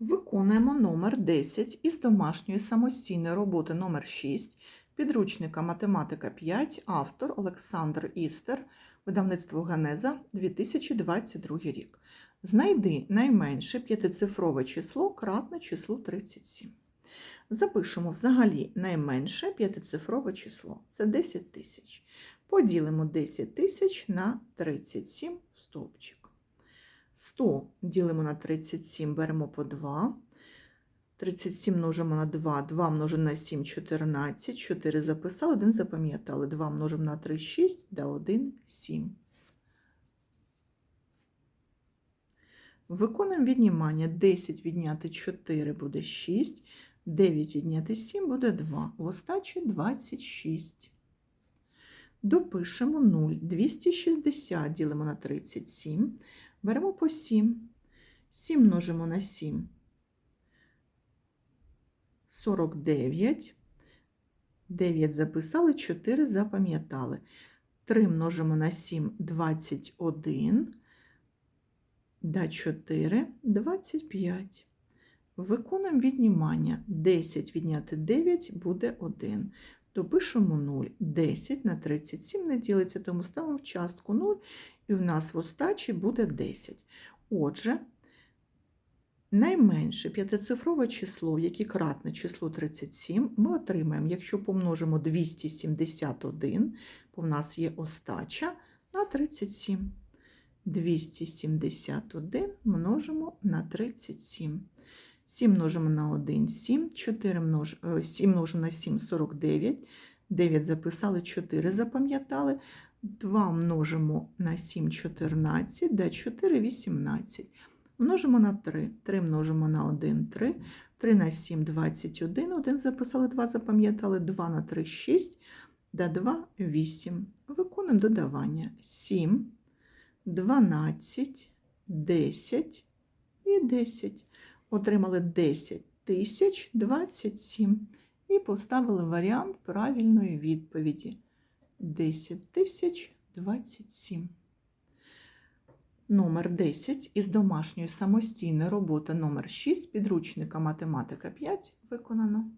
Виконуємо номер 10 із домашньої самостійної роботи номер 6 підручника Математика 5, автор Олександр Істер, видавництво Генеза 2022 рік. Знайди найменше п'ятицифрове число кратне числу 37. Запишемо взагалі найменше п'ятицифрове число це 10 тисяч. Поділимо 10 тисяч на 37 в стовпчик. 100 ділимо на 37, беремо по 2. 37 множимо на 2, 2 множимо на 7, 14, 4 записали, 1 запам'ятали. 2 множимо на 3, 6, да 1, 7. Виконуємо віднімання. 10 відняти 4 буде 6, 9 відняти 7 буде 2. В остачі 26. Допишемо 0. 260 ділимо на 37. Беремо по 7. 7 множимо на 7. 49. 9 записали, 4 запам'ятали. 3 множимо на 7 21. Да 4 25. Виконуємо віднімання. 10 відняти 9 буде 1. Допишемо 0. 10 на 37 не ділиться, тому ставимо в частку 0, і в нас в остачі буде 10. Отже, найменше п'ятицифрове число, яке кратне число 37, ми отримаємо, якщо помножимо 271, бо в нас є остача на 37. 271 множимо на 37. 7 множимо на 1 7, 4 множ... 7 множимо на 7 49, 9 записали, 4 запам'ятали, 2 множимо на 7 14, да 4 18. Множимо на 3, 3 множимо на 1 3, 3 на 7 21, 1 записали, 2 запам'ятали, 2 на 3 6, да 2 8. Виконуємо додавання. 7, 12, 10 і 10 отримали 10 тисяч 27 і поставили варіант правильної відповіді 10 тисяч 27. Номер 10 із домашньої самостійної роботи номер 6 підручника математика 5 виконано.